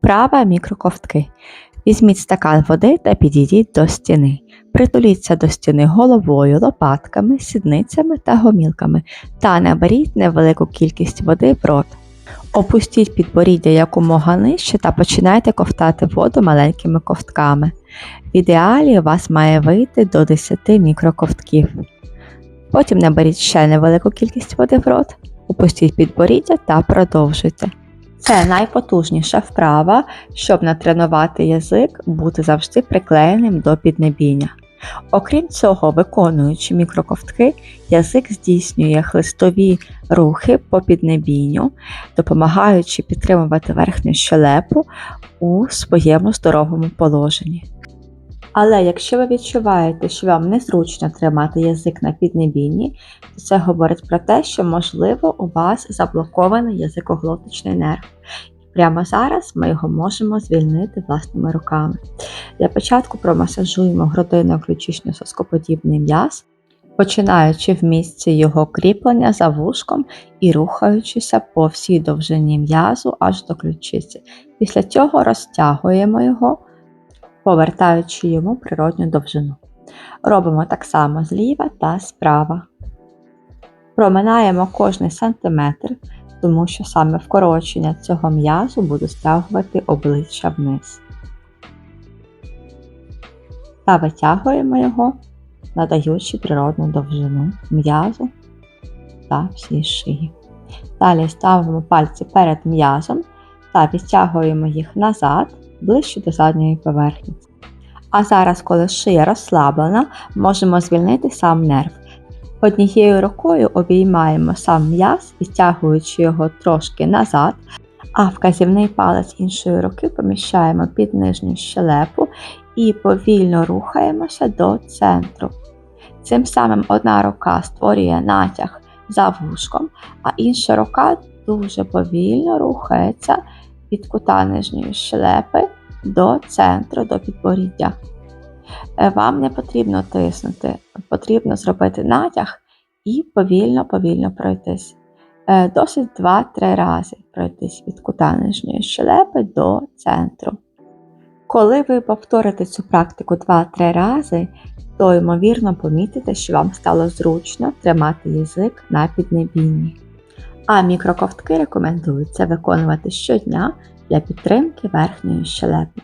Вправа мікроковтки. Візьміть стакан води та підійдіть до стіни. Притуліться до стіни головою, лопатками, сідницями та гомілками та наберіть невелику кількість води в рот. Опустіть підборіддя якомога нижче та починайте ковтати воду маленькими ковтками. В ідеалі у вас має вийти до 10 мікроковтків. Потім наберіть ще невелику кількість води в рот, опустіть підборіддя та продовжуйте. Це найпотужніша вправа, щоб натренувати язик бути завжди приклеєним до піднебіння. Окрім цього, виконуючи мікроковтки, язик здійснює хлистові рухи по піднебінню, допомагаючи підтримувати верхню щелепу у своєму здоровому положенні. Але якщо ви відчуваєте, що вам незручно тримати язик на піднебінні, то це говорить про те, що можливо у вас заблокований язикоглотичний нерв. Прямо зараз ми його можемо звільнити власними руками. Для початку промасажуємо грудино-ключично-соскоподібний м'яз, починаючи в місці його кріплення за вушком і рухаючися по всій довжині м'язу аж до ключиці. Після цього розтягуємо його повертаючи йому природню довжину. Робимо так само зліва та справа. Проминаємо кожний сантиметр, тому що саме вкорочення цього м'язу буде стягувати обличчя вниз. Та витягуємо його, надаючи природну довжину м'язу та всій шиї. Далі ставимо пальці перед м'язом та відтягуємо їх назад ближче до задньої поверхні. А зараз, коли шия розслаблена, можемо звільнити сам нерв. Однією рукою обіймаємо сам м'яз, відтягуючи його трошки назад, а вказівний палець іншої руки поміщаємо під нижню щелепу і повільно рухаємося до центру. Цим самим одна рука створює натяг за вушком, а інша рука дуже повільно рухається від кута нижньої щелепи до центру, до підборіддя. Е, Вам не потрібно тиснути, потрібно зробити натяг і повільно-повільно пройтись. Е, Досить 2-3 рази пройтись від кута нижньої щелепи до центру. Коли ви повторите цю практику 2-3 рази, то ймовірно помітите, що вам стало зручно тримати язик на піднебінні. А мікроковтки рекомендується виконувати щодня для підтримки верхньої щелепи.